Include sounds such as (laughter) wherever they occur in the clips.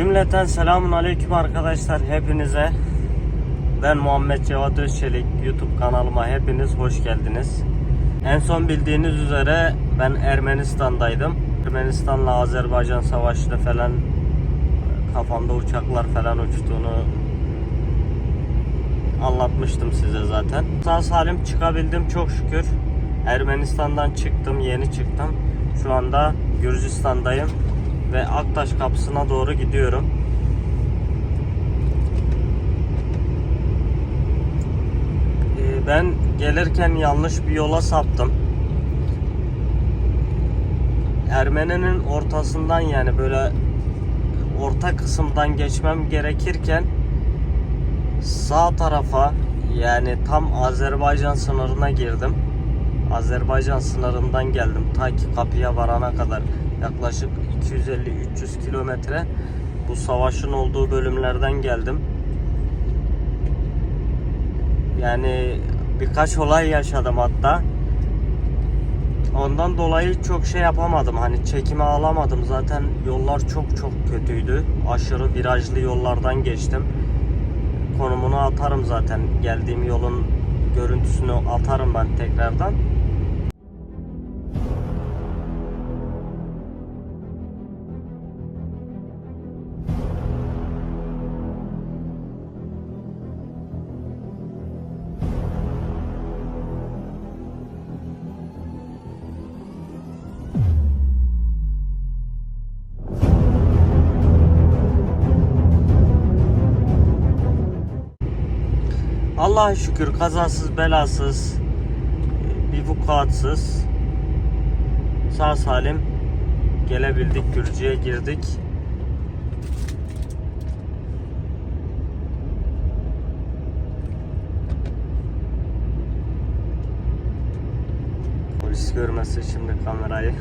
Cümleten selamun aleyküm arkadaşlar hepinize. Ben Muhammed Cevat Özçelik. YouTube kanalıma hepiniz hoş geldiniz. En son bildiğiniz üzere ben Ermenistan'daydım. Ermenistan'la Azerbaycan savaşında falan kafamda uçaklar falan uçtuğunu anlatmıştım size zaten. Sağ salim çıkabildim çok şükür. Ermenistan'dan çıktım, yeni çıktım. Şu anda Gürcistan'dayım ve Aktaş kapısına doğru gidiyorum. Ee, Ben gelirken yanlış bir yola saptım. Ermeni'nin ortasından yani böyle orta kısımdan geçmem gerekirken sağ tarafa yani tam Azerbaycan sınırına girdim. Azerbaycan sınırından geldim ta ki kapıya varana kadar yaklaşık 250-300 kilometre bu savaşın olduğu bölümlerden geldim. Yani birkaç olay yaşadım hatta. Ondan dolayı çok şey yapamadım. Hani çekimi alamadım. Zaten yollar çok çok kötüydü. Aşırı virajlı yollardan geçtim. Konumunu atarım zaten. Geldiğim yolun görüntüsünü atarım ben tekrardan. Allah'a şükür kazasız belasız bir vukuatsız sağ salim gelebildik Gürcü'ye girdik. Polis görmesin şimdi kamerayı.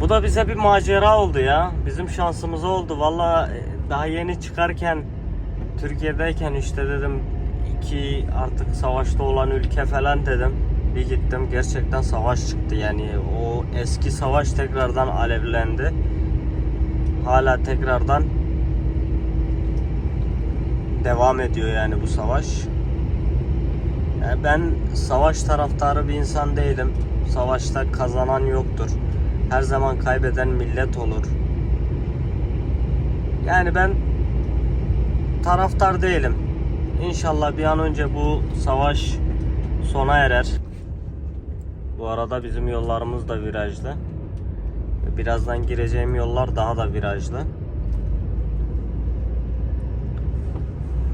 Bu da bize bir macera oldu ya. Bizim şansımız oldu. Valla e, daha yeni çıkarken Türkiye'deyken işte dedim iki artık savaşta olan ülke falan dedim. Bir gittim gerçekten savaş çıktı yani o eski savaş tekrardan alevlendi. Hala tekrardan devam ediyor yani bu savaş. Yani ben savaş taraftarı bir insan değilim. Savaşta kazanan yoktur. Her zaman kaybeden millet olur. Yani ben taraftar değilim. İnşallah bir an önce bu savaş sona erer. Bu arada bizim yollarımız da virajlı. Birazdan gireceğim yollar daha da virajlı.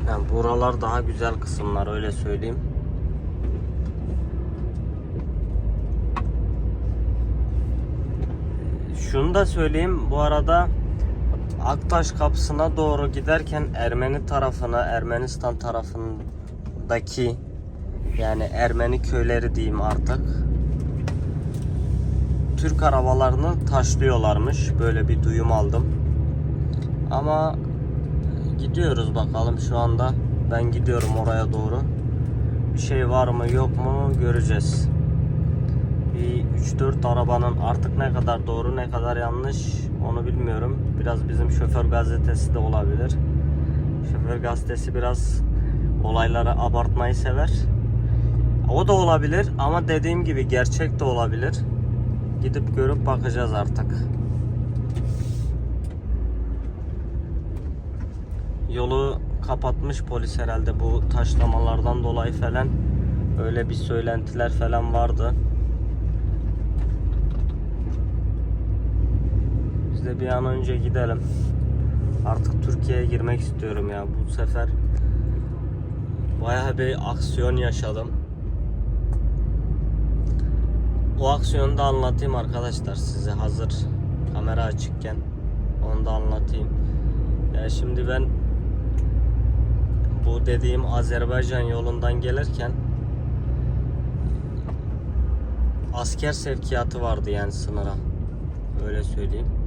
Yani buralar daha güzel kısımlar öyle söyleyeyim. Şunu da söyleyeyim bu arada Aktaş kapısına doğru giderken Ermeni tarafına Ermenistan tarafındaki yani Ermeni köyleri diyeyim artık Türk arabalarını taşlıyorlarmış. Böyle bir duyum aldım. Ama gidiyoruz bakalım şu anda. Ben gidiyorum oraya doğru. Bir şey var mı yok mu göreceğiz bir 3-4 arabanın artık ne kadar doğru ne kadar yanlış onu bilmiyorum. Biraz bizim şoför gazetesi de olabilir. Şoför gazetesi biraz olayları abartmayı sever. O da olabilir ama dediğim gibi gerçek de olabilir. Gidip görüp bakacağız artık. Yolu kapatmış polis herhalde bu taşlamalardan dolayı falan. Öyle bir söylentiler falan vardı. De bir an önce gidelim. Artık Türkiye'ye girmek istiyorum ya. Bu sefer bayağı bir aksiyon yaşadım. O aksiyonu da anlatayım arkadaşlar size hazır kamera açıkken. Onu da anlatayım. Ya şimdi ben bu dediğim Azerbaycan yolundan gelirken asker sevkiyatı vardı yani sınıra. Öyle söyleyeyim.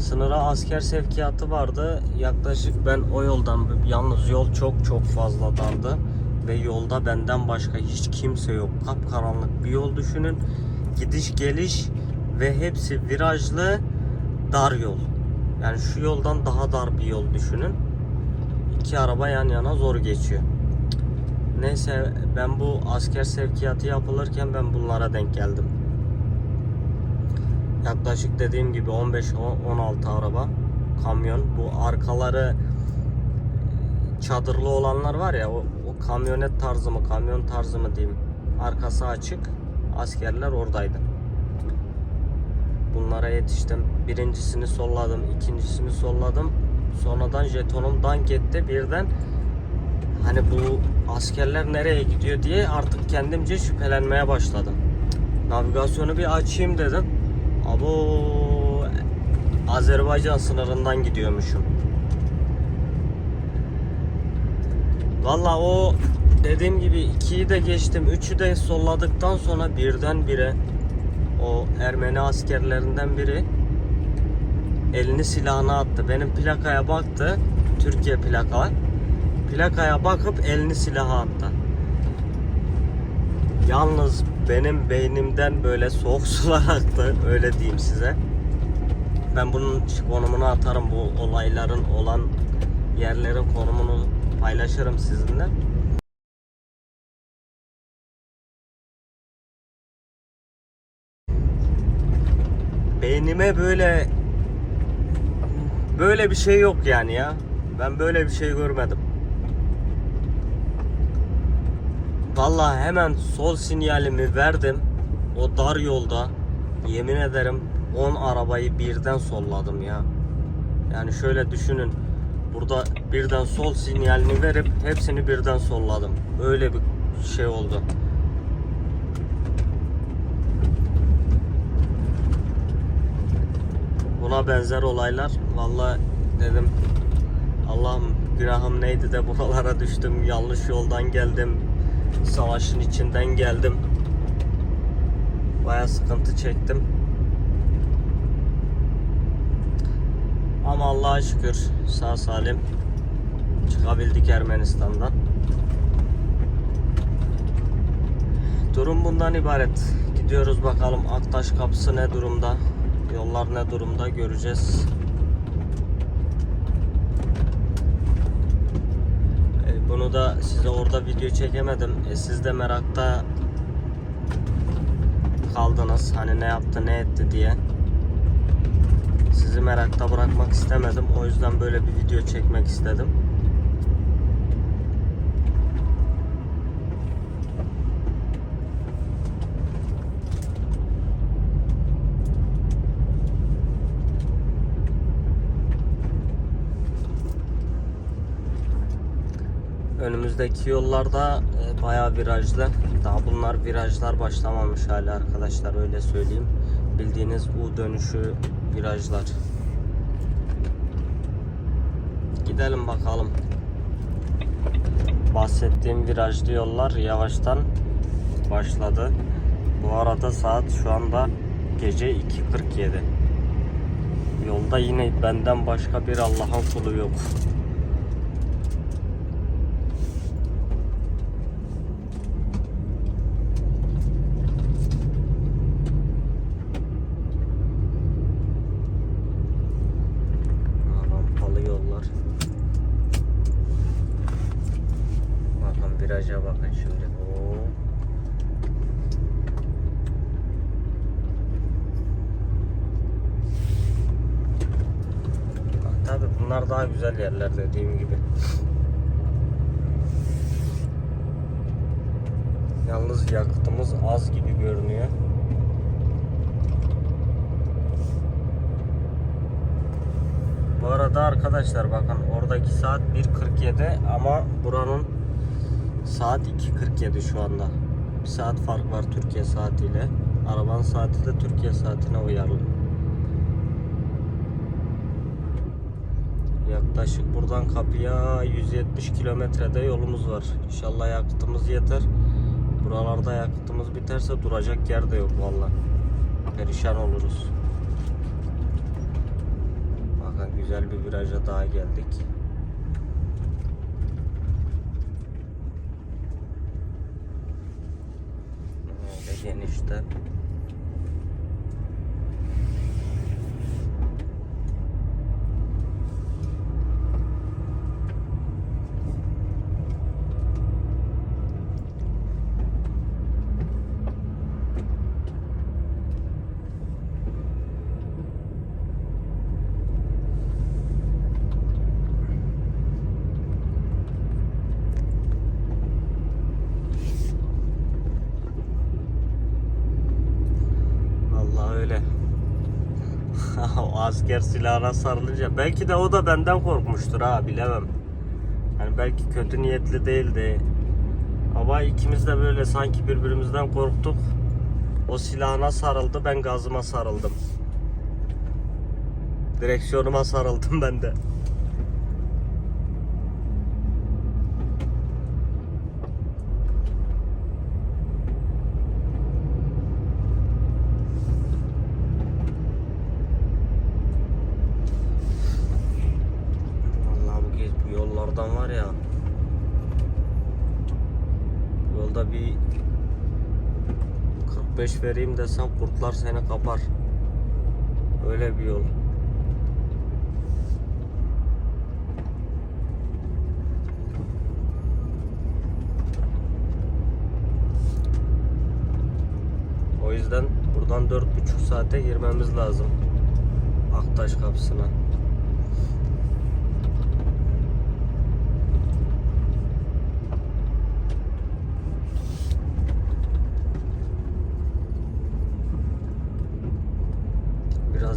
Sınıra asker sevkiyatı vardı. Yaklaşık ben o yoldan yalnız yol çok çok fazla dardı. ve yolda benden başka hiç kimse yok. Kapkaranlık bir yol düşünün. Gidiş geliş ve hepsi virajlı dar yol. Yani şu yoldan daha dar bir yol düşünün. İki araba yan yana zor geçiyor. Neyse ben bu asker sevkiyatı yapılırken ben bunlara denk geldim. Yaklaşık dediğim gibi 15-16 araba kamyon. Bu arkaları çadırlı olanlar var ya o, o kamyonet tarzı mı kamyon tarzı mı diyeyim. Arkası açık. Askerler oradaydı. Bunlara yetiştim. Birincisini solladım, ikincisini solladım. Sonradan jetonum dank etti. Birden hani bu askerler nereye gidiyor diye artık kendimce şüphelenmeye başladım. Navigasyonu bir açayım dedim. Abo Azerbaycan sınırından gidiyormuşum. Valla o dediğim gibi ikiyi de geçtim. Üçü de solladıktan sonra birdenbire o Ermeni askerlerinden biri elini silahına attı. Benim plakaya baktı. Türkiye plaka. Plakaya bakıp elini silaha attı. Yalnız benim beynimden böyle soğuk (laughs) sular aktı. Öyle diyeyim size. Ben bunun konumunu atarım. Bu olayların olan yerlerin konumunu paylaşırım sizinle. Beynime böyle böyle bir şey yok yani ya. Ben böyle bir şey görmedim. Vallahi hemen sol sinyalimi verdim. O dar yolda yemin ederim 10 arabayı birden solladım ya. Yani şöyle düşünün. Burada birden sol sinyalini verip hepsini birden solladım. Öyle bir şey oldu. Buna benzer olaylar vallahi dedim Allah'ım günahım neydi de buralara düştüm. Yanlış yoldan geldim. Savaşın içinden geldim. Baya sıkıntı çektim. Ama Allah'a şükür sağ salim çıkabildik Ermenistan'dan. Durum bundan ibaret. Gidiyoruz bakalım Aktaş kapısı ne durumda? Yollar ne durumda göreceğiz. Bunu da size orada video çekemedim. E, siz de merakta kaldınız. Hani ne yaptı ne etti diye. Sizi merakta bırakmak istemedim. O yüzden böyle bir video çekmek istedim. Önümüzdeki yollarda e, bayağı virajlı. Daha bunlar virajlar başlamamış hala arkadaşlar öyle söyleyeyim. Bildiğiniz U dönüşü virajlar. Gidelim bakalım. Bahsettiğim virajlı yollar yavaştan başladı. Bu arada saat şu anda gece 2.47. Yolda yine benden başka bir Allah'ın kulu yok. Rampalı yollar. Bakın viraja bakın şimdi. Oo. Bak, Tabii bunlar daha yerler dediğim gibi. Yalnız yakıtımız az gibi görünüyor. Bu arada arkadaşlar bakın oradaki saat 1.47 ama buranın saat 2.47 şu anda. Bir saat fark var Türkiye saatiyle. Arabanın saati de Türkiye saatine uyarlı. Yaklaşık buradan kapıya 170 kilometrede yolumuz var. İnşallah yakıtımız yeter. Buralarda yakıtımız biterse duracak yer de yok valla. Perişan oluruz. Bakın güzel bir viraja daha geldik. Öyle genişte. Asker silahına sarılınca belki de o da benden korkmuştur ha bilemem. Hani belki kötü niyetli değildi. Ama ikimiz de böyle sanki birbirimizden korktuk. O silahına sarıldı, ben gazıma sarıldım. Direksiyonuma sarıldım ben de. Vallahi bu, ge- bu yollardan var ya. Yolda bir 45 vereyim desem kurtlar seni kapar. Öyle bir yol. O yüzden buradan 4,5 saate girmemiz lazım. Aktaş kapısına.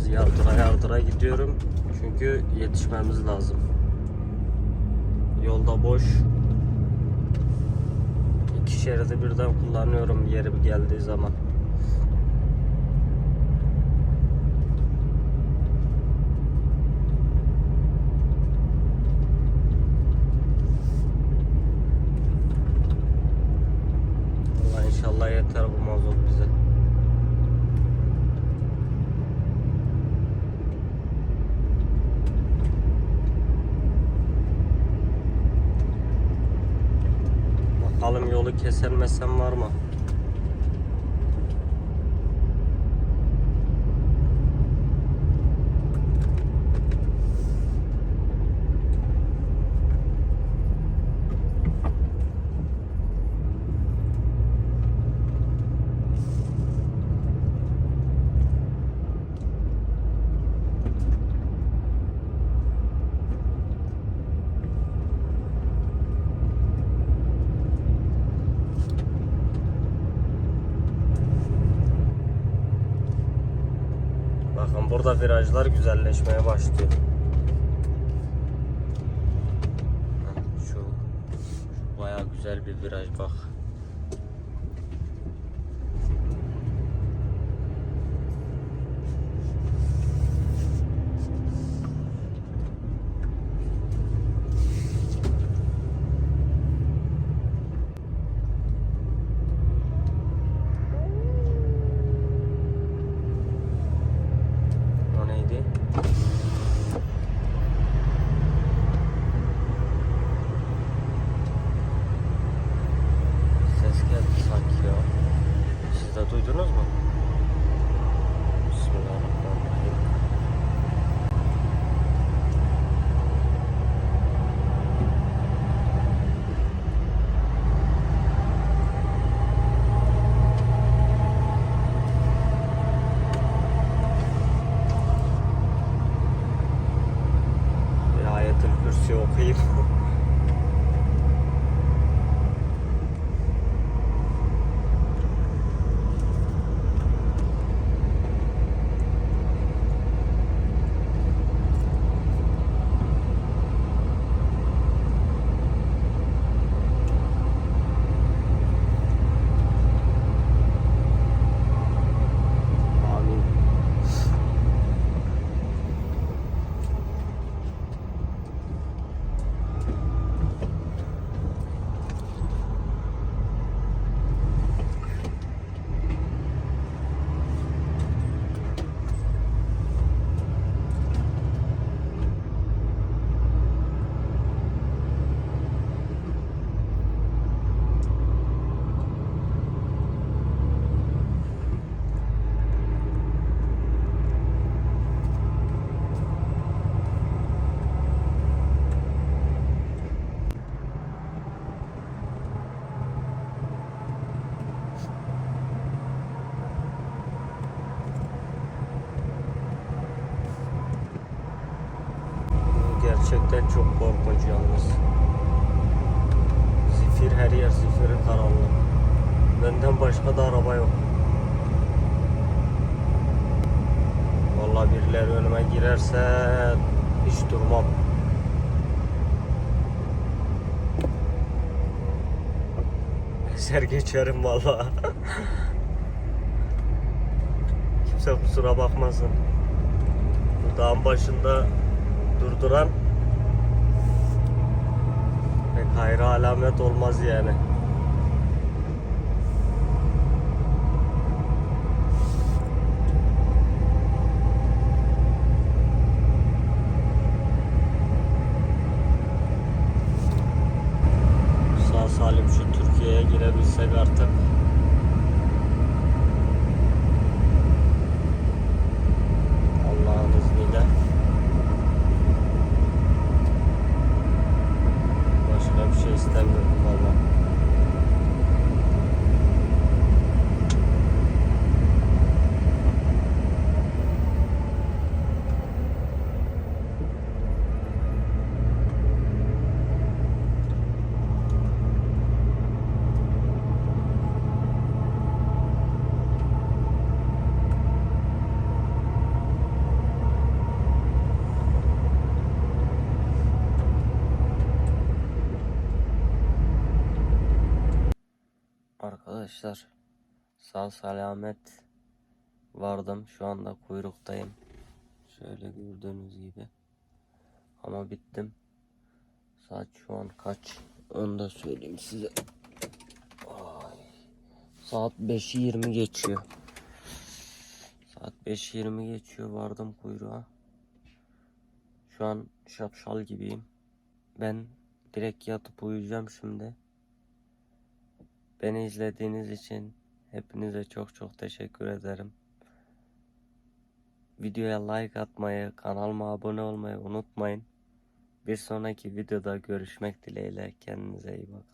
Biraz yardıra yardıra gidiyorum. Çünkü yetişmemiz lazım. Yolda boş. İki şeridi birden kullanıyorum yeri geldiği zaman. Allah inşallah yeter bu mazot bize. Bakalım yolu keselmesem var mı? Bakın burada virajlar güzelleşmeye başlıyor. Şu, şu güzel bir viraj bak. tutuyduğunuz mu? Her yer zifiri karanlık. Benden başka da araba yok. Vallahi birileri önüme girerse hiç durmam. Eser geçerim vallahi. (laughs) Kimse kusura bakmasın. Bu dağın başında durduran hayra alamet olmaz yani. Sağ salim şu Türkiye'ye girebilsek artık. Allah'ın izniyle. Başka bir şey istemiyorum valla. Arkadaşlar sağ selamet vardım. Şu anda kuyruktayım. Şöyle gördüğünüz gibi. Ama bittim. Saat şu an kaç? Onu da söyleyeyim size. Ay. Saat 5'i 20 geçiyor. Saat 5.20 geçiyor vardım kuyruğa. Şu an şapşal gibiyim. Ben direkt yatıp uyuyacağım şimdi. Beni izlediğiniz için hepinize çok çok teşekkür ederim. Videoya like atmayı, kanalıma abone olmayı unutmayın. Bir sonraki videoda görüşmek dileğiyle kendinize iyi bakın.